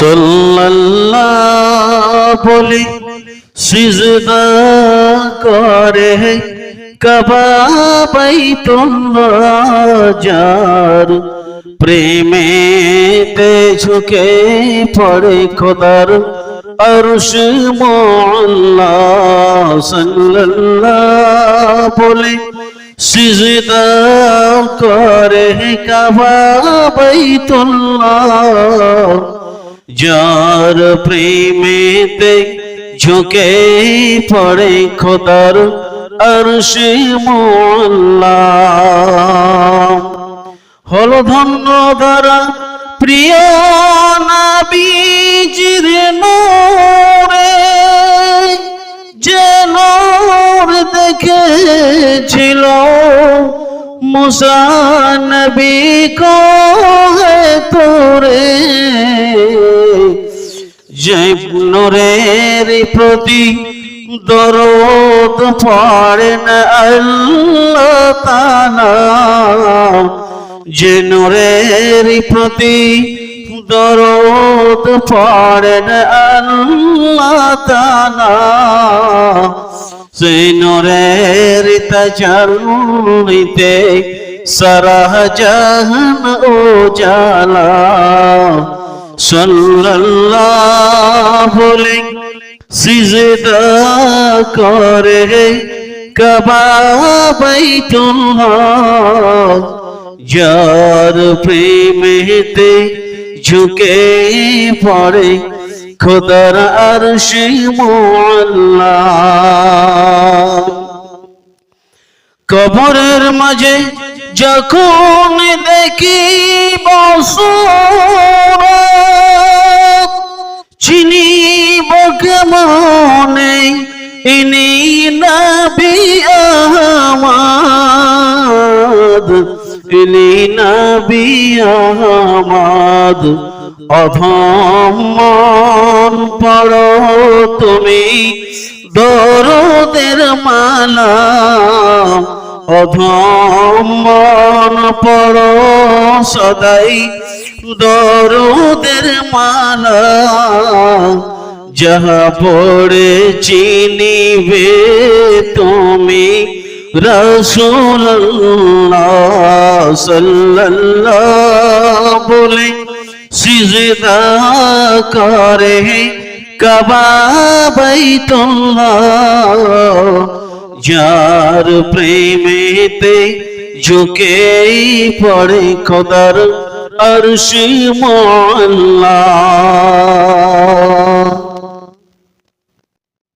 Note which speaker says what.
Speaker 1: সাল্লাল্লাহ বলে সিজদা করে কাবা বাইতুল্লাহ যার প্রেমেতে ঝুঁকে পড়ে খোদার আরশ মোল্লা সিজদা করে কাবা বাইতুল্লাহ যার প্রেমেতে ঝুঁকে পড়ে খোদার আরশে মোল্লা হল ধন্য দ্বারা প্রিয় নাবিজির নোরে, যে নূর দেখেছিল মুসা নবী কো তোরে। যে নূরের প্রতি দরদ পড়েন আল্লাহ যে নূরের প্রতি দরদ পড়েন আল্লাহ সেই নূরের তাজাল্লিতে সারা জাহান ও জালা সাল্লাল্লাহু বলে সিজদা করে কাবা বাইতুল্লাহ যার প্রেমেতে ঝুঁকে পড়ে খোদার আরশে মোল্লা। কবরের মাঝে যখন দেখি বসুরত চিনি বকে ইনি নবী আহমদ, ইনি নবী আহমদ। অধমন পড়ো তুমি, দরদের মালা। অধমন পড়ো সদাই, দরদের মালা। যাহা পড়ে চিনিবে তুমি রসুল্লাহ সাল্লাল্লাহ বলে, সিজদা করে কাবা বাইতুল্লাহ। যার প্রেমেতে ঝুঁকেই পড়ে খোদার আর সে মাল্লা।